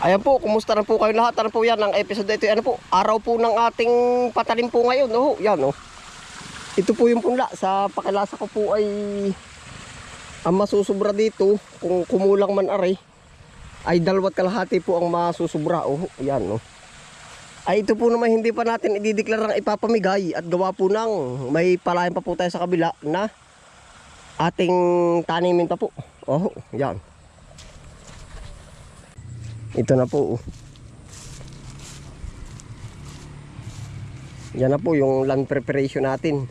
Ayan po, kumusta na po kayo lahat? Ano po yan, ang episode ito, ano po, araw po ng ating patalim po ngayon, oh, yan oh. Ito po yung punla, sa pakilasa ko po ay ang masusubra dito, kung kumulang man ari, ay dalawat kalahati po ang masusubra, oh, yan oh. Ay ito po naman hindi pa natin idideklarang ipapamigay at gawa po ng may palayan pa po tayo sa kabila na ating tanimin pa po. Oh, yan. Ito na po. oh. Yan na po yung land preparation natin.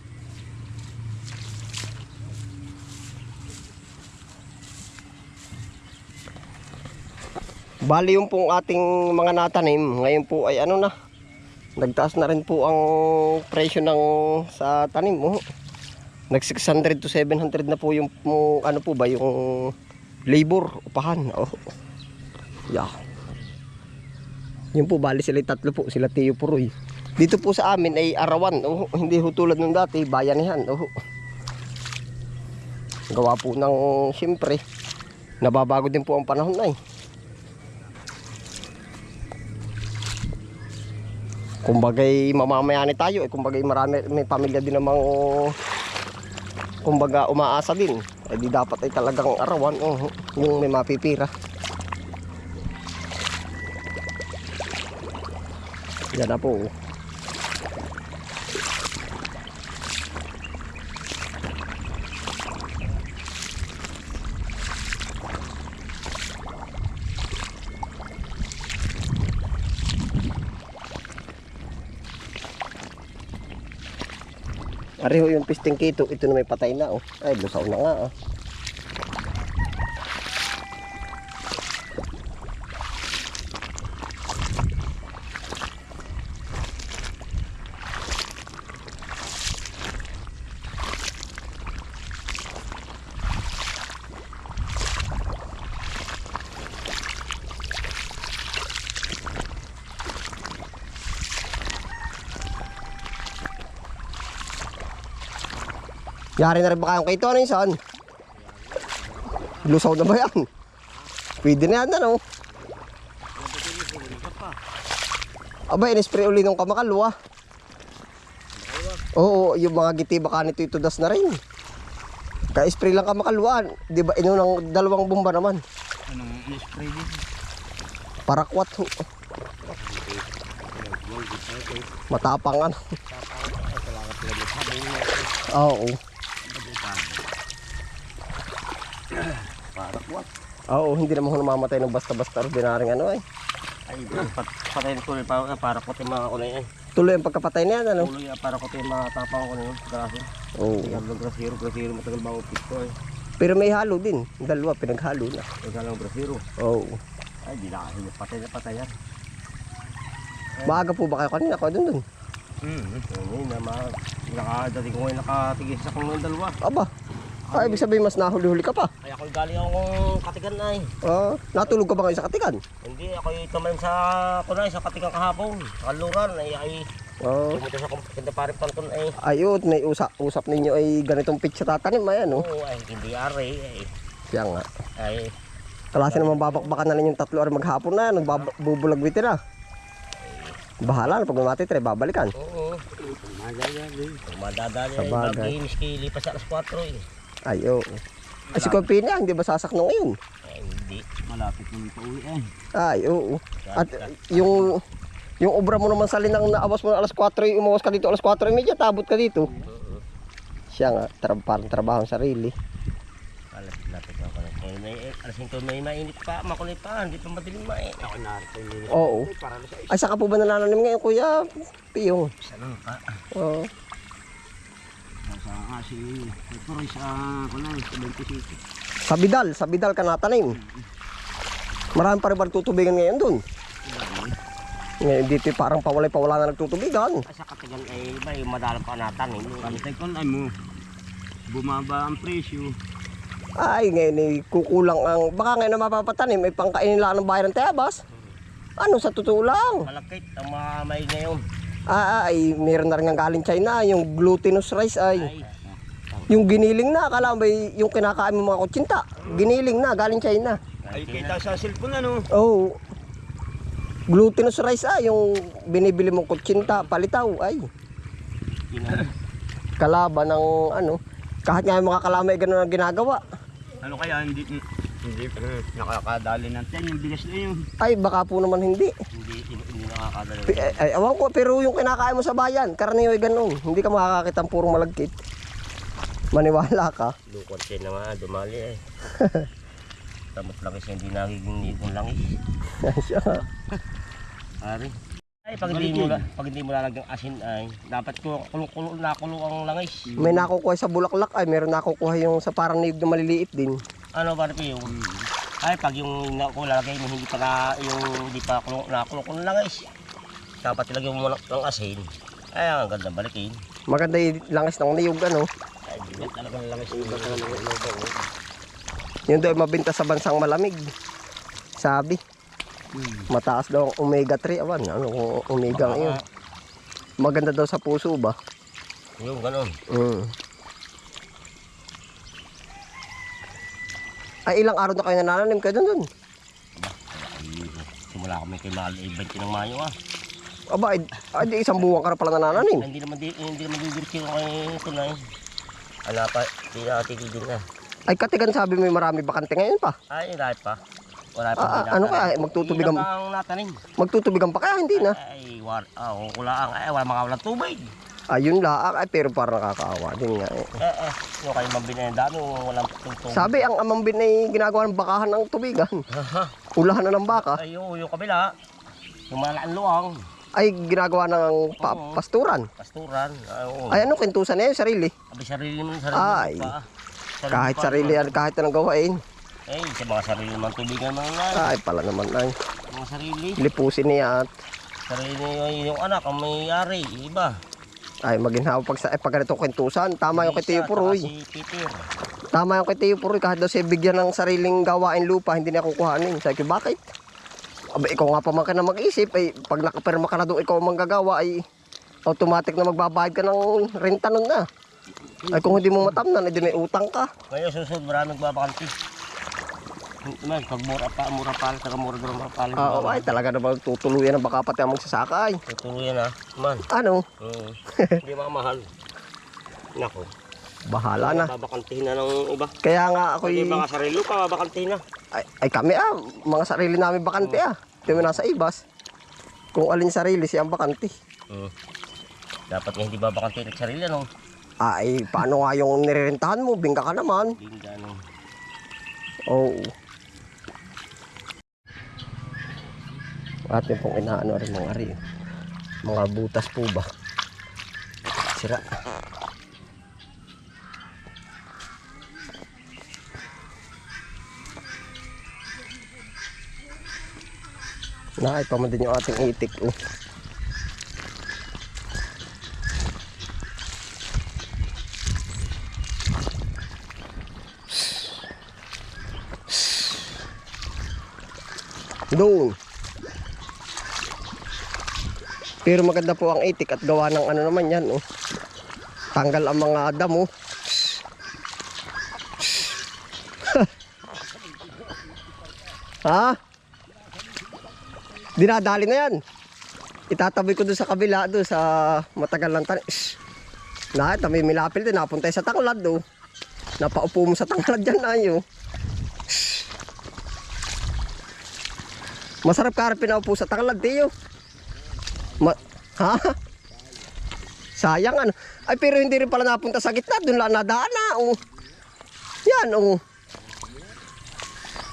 Bali yung pong ating mga natanim, ngayon po ay ano na, nagtaas na rin po ang presyo ng sa tanim. Oh. Nag 600 to 700 na po yung, yung ano po ba, yung labor, upahan. Oh. Yeah. Yun po, bali sila tatlo po, sila Tio Puroy. Dito po sa amin ay arawan, oh, hindi ho tulad nung dati, bayanihan. Oh. Gawa po ng, siyempre, nababago din po ang panahon na eh. Kumbagay mamamayani tayo, eh, kumbagay marami, may pamilya din namang, kumbaga umaasa din. Eh di dapat ay talagang arawan, oh, yung may mapipira. Yan na po. Ariho yung pisting kito, ito na may patay na oh. Ay, lusaw na nga oh. Yari na rin ba kayong? Ano yung saan? Lusaw na ba yan? Pwede na yan ano? Aba, in-spray uli ng kamakalwa. Oo, yung mga giti baka nito ito das na rin. Ka-spray lang kamakalwa. Di ba, ino ng dalawang bomba naman. Anong spray din? Parakwat ho. Matapang ano. Oo. Parakwat. Oo, hindi naman ho namamatay ng basta-basta ordinaryong ano ay. Ay, pat patay na tuloy pa parakwat yung mga kulay ay. Tuloy ang pagkapatay niyan ano. Tuloy ang parakwat yung mga tapang ko na yun. Graso. Oo. Tagal grasero, grasero matagal ba upit ko ay. Pero may halo din. Dalawa, pinaghalo na. Tagal ang grasero. Oo. Ay, di na kasi patay na patay yan. Maaga po ba kayo kanina? Ako dun dun. Hmm. Ngayon na ma nakadating ko ngayon nakatigis sa kong dalawa. Aba. Ah, ibig sabihin mas nahuli-huli ka pa. Ay ako galing akong katigan na eh. Ah, natulog ka ba ngayon sa katikan? Hindi, ako tumalim sa kunay sa katigan kahapon. Sa kaluran ay ay Oo. pumunta sa kumpinta pare pantun ay. Ayun, may usap, usap ninyo ay ganitong pitch sa tatanim. Ayan, oh. Oo, ay hindi ari ay. Siya nga. Ay, Klase naman babakbakan na ninyo tatlo or maghapon na. Nagbubulagwitin na. Bahala na pag mamati tre, babalikan. oo. Madadali Sa ay bagay. maginis kay lipas sa alas 4 eh. Ay, oo. Ay, si Kopina, hindi ba sasak nung ngayon? Ay, hindi. Malapit na ito uwi eh. Ay, oo. At yung yung obra mo naman sa linang naawas mo na alas 4, yung umawas ka dito alas 4:30, tabot ka dito. Siya nga, tra- parang trabaho ang sarili. Malapit lapit na ako. Eh, may, eh, alas 5 may mainit pa, makulit pa, hindi pa madilim ma eh. Ako narito hindi Oo. Para sa Ay, saka po ba nanananim ngayon, Kuya Piyong? isa lang pa. Oo. Sa nga si ito rin sa kunay, sa 27. Sa Bidal, sa Bidal ka natanim. Marami pa rin ba nagtutubigan ngayon dun? Ngayon dito parang pawalay-pawala na nagtutubigan. Ay, sa katigan ay iba yung madalang pa natan eh. Pantay ko na mo. Bumaba ang presyo. Ay, ngayon eh, kukulang ang... Baka ngayon na mapapatanim, ay pangkainin lang ng bayan ng Tayabas. Ano, sa totoo lang. Malakit ang mga may ngayon. Ah, ay, meron na rin ang galing China, yung glutinous rice ay. Yung giniling na, akala mo ba yung kinakain mo mga kutsinta. Giniling na, galing China. Ay, kita sa cellphone ano. Oo. Glutinous rice ah, yung binibili mong kutsinta, palitaw, ay. Kalaban ng ano, kahit nga yung mga kalamay ganun ang ginagawa. Ano kaya hindi hindi nakakadali ng ten yung bigas na yun. Ay, baka po naman hindi. Hindi, Pi- Ay, ay, awan ko, pero yung kinakain mo sa bayan, karaniyo ay ganun. Hindi ka makakakita ng purong malagkit. Maniwala ka. Lukot siya na nga, dumali eh. Tamot langis hindi nagiging nitong langis. Siya. Ari. Ay, pag hindi mo, pag hindi mo lalagyan asin ay, dapat ko kulo-kulo nakulo ang langis. May nakukuha sa bulaklak ay meron nakukuha yung sa parang niyog na maliliit din. Ano ba rin yung ay pag yung nakulo lalagay mo hindi pa na yung hindi pa kulo nakulo kulo langis. Dapat ilagay mo ng, ng asin. Ay, ang ganda balikin. Maganda yung langis ng niyog ano. Ay, bigat talaga ng langis yung baka ng ng Yun daw ay mabenta sa bansang malamig. Sabi. Mataas daw ang omega 3. Awan, ano kung omega yun. Maganda daw sa puso ba? Yung ganon. Mm. Ay ilang araw na kayo nanananim kayo dun? Ay, simula kami kay Mahal ay 20 ng Mayo ah. Aba, ay, ay di isang buwan ka na pala nanananim. Hindi naman di, hindi naman didiretso kay tunay. Ala pa, di natigil din na. Ay katigan sabi mo marami bakante ngayon pa. Ay, lahat pa. Wala pa. Ah, ano kaya, magtutubigan- Ilan pa ang natanim? Magtutubigan pa kaya hindi na. Ay, war, ah, oh, kulaang. Ay, wala mga walang tubig. Ayun laak ay pero parang nakakaawa din nga eh. Eh, eh, yung kayo mabina yung dami, walang tubig. Sabi ang amambin ay ginagawa ng bakahan ng tubigan. Ulahan na ng baka. Ay, yung, yung kabila, yung malaking luang, Ay ginagawa ng pa- Oo. pasturan. pasturan. Ay, oo. Ay ano kintusan na yun, sarili. Abi, sarili mo, sarili Ay. mo pa. Sarili Kahit pa sarili naman. yan, kahit anong gawain. Eh, sa mga sarili naman tubigan mga nga. Ay pala naman ay. Mga sarili. Lipusin niya at Sarili yung, yung anak, ang may-ari, iba. Ay maginhawa pag sa eh, pag ganito kintusan. Tama yung kay Tiyo Puroy. Tama yung kay Tiyo Puroy. Kahit daw siya bigyan ng sariling gawain lupa, hindi niya kukuhanin. Sabi ko, bakit? Aba, ikaw nga pa man ka na mag-isip. Ay, pag nakapirma ka na doon, ikaw ang manggagawa, ay automatic na magbabayad ka ng renta nun na. Ay, kung hindi mo matamnan, edi may utang ka. Ngayon susunod, maraming babakanti. Man, pag mura pa, mura pa, saka mura doon mura pa. Oo, ay, talaga naman tutuluyan ng baka pati ang magsasaka ay. Tutuloy yan ah, man. Ano? Oo. Hindi mamahal. Nako. Bahala na. Babakantihin na ng iba. Kaya nga ako Hindi mga sarili ka, babakantihin na. ay, ay kami ah, mga sarili namin bakante ah. Hindi mo nasa ibas. Kung alin sarili siya ang bakante. Oo. Dapat nga hindi babakantihin ng sarili, ano? Ay, paano nga yung nirerentahan mo? Bingka ka naman. Hindi nga, ano. Oo. Atin pong inaano rin mga ari. Mga butas po ba? Sira. Nakay pa man din yung ating itik. Oh. Doon. Pero maganda po ang itik at gawa ng ano naman yan. Oh. Tanggal ang mga damo. ha? Dinadali na yan. Itatabi ko doon sa kabila doon sa matagal lang tan. Shh. Na, may milapil din. Napunta sa tanglad do. Napaupo mo sa tanglad dyan ayo. Masarap ka rin pinaupo sa tanglad, Tiyo. Ma ha? Sayang ano. Ay, pero hindi rin pala napunta sa gitna. Doon lang nadaan na. Oh. Yan, oh.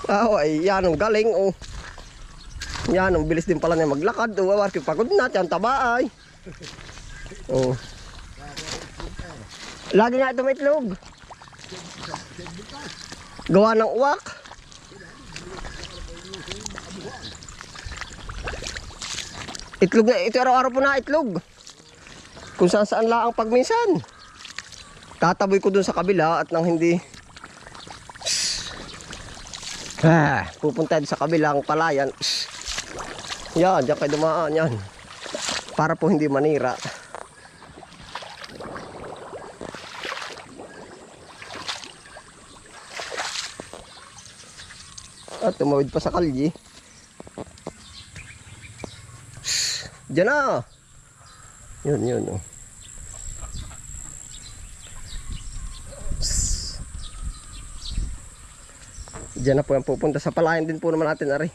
Ah, oh, ay, yan, ang galing, oh. Yan, ang bilis din pala niya maglakad. Oh, warki pagod na, tiyan taba. Oh. Lagi nga ito itlog. Gawa ng uwak. Itlog na, ito araw-araw po na itlog. Kung saan saan lang ang pagminsan. Tataboy ko dun sa kabila at nang hindi Ah, pupunta sa kabilang palayan. Yan, diyan kayo dumaan yan. Para po hindi manira. At tumawid pa sa kalye. Diyan na. Yun, yun. Oh. Diyan na po yan pupunta. Sa palayan din po naman natin, Ari.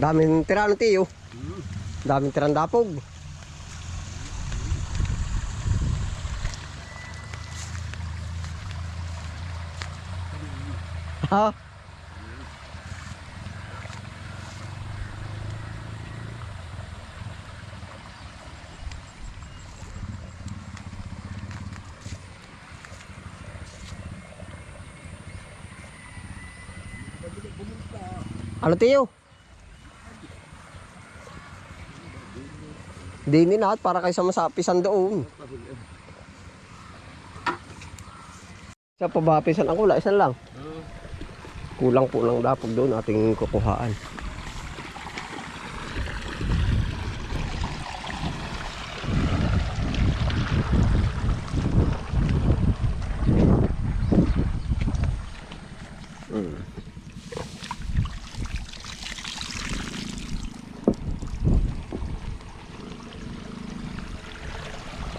Daming tira ng tiyo. Daming tirang dapog. Ha? Ano tiyo? Dinin lahat para kayo sa masapisan doon. Sa pabapisan ang kula, isan lang. Kulang po lang dapog doon ating kukuhaan.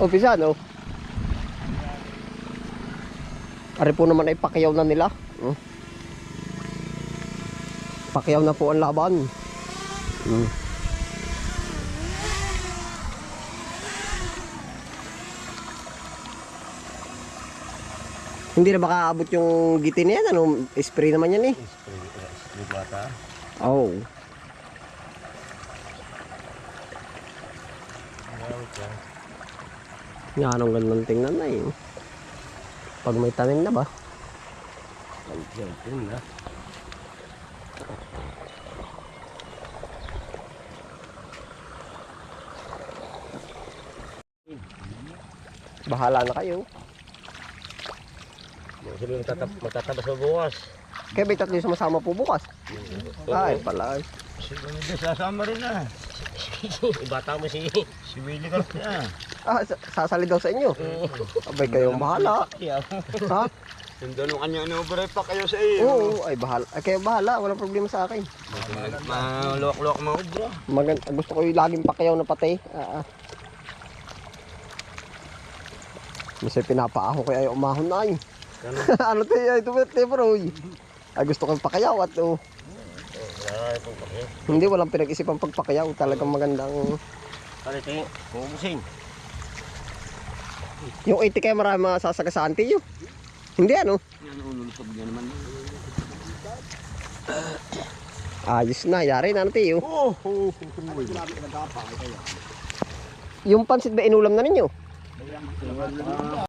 Opisan, oh. Ari po naman ay pakiyaw na nila. Hmm. Pakiyaw na po ang laban. Hmm. Hindi na baka abot yung gitin niya. Ano, spray naman yan eh. Spray bata. Oh. Nga anong gandang tingnan na eh. Pag may tanim na ba? Yun na. Bahala na kayo. Sino matatab matatabas mo bukas? Kaya may tatlo yung sumasama po bukas. Ay, pala. Siguro na sasama rin na. Ibata mo si... Si Willie Carp na. Ah, sa- sasali daw sa inyo. Abay kayo bahala. Ha? Yung doon kanya ano pa kayo sa iyo. Oo, ay bahala. Ay kayo bahala, walang problema sa akin. Maluwak-luwak mga ubra. Magan gusto ko yung laging pakiyaw na patay. Ah, ah. Kasi pinapaaho ko ay umahon na ay. Ano? ano tayo, ito ba tayo bro? Ay gusto ko yung pakiyaw at oh. Wala pong pakya. Hindi, walang pinag-isipan pagpakiyaw. Talagang magandang... Ano ito? Kumusing. Yung 80 kaya marami masasagasaan tiyo. Hindi ano? Yan ululusog niya naman. Ayos na, yari na tiyo. Oh, oh, oh. Yung pansit ba inulam na ninyo?